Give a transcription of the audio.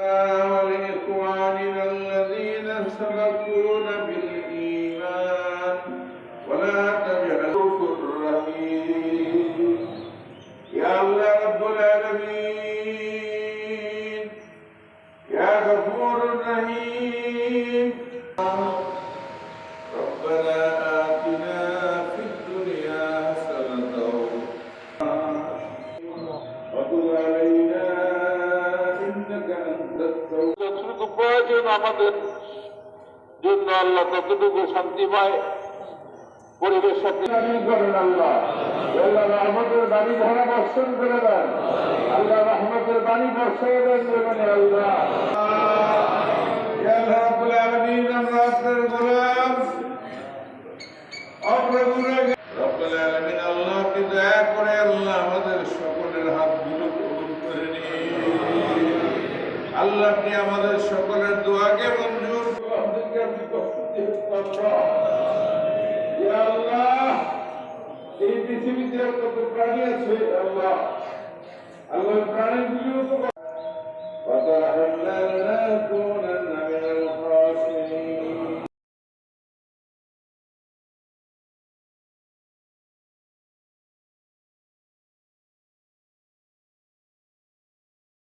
ولإخواننا الذين سبقونا بالإيمان. ولا تجعل كفر رحيم يا الله رب العالمين. প্রয়োজন আমাদের জন্য আল্লাহ ততটুকু শান্তিময় পরিবেশ করেন আল্লাহ। আল্লাহ রহমতের বাণী বর্ষণ করে দেন। আল্লাহ রহমতের বাণী বর্ষণ দেন আল্লাহ। আল্লাহ আপনি আমাদের সকলের দোয়াকে মঞ্জুর আল্লাহ এই পৃথিবীতে কত প্রাণী আছে আল্লাহ? আল্লাহ প্রাণীগুলিও কত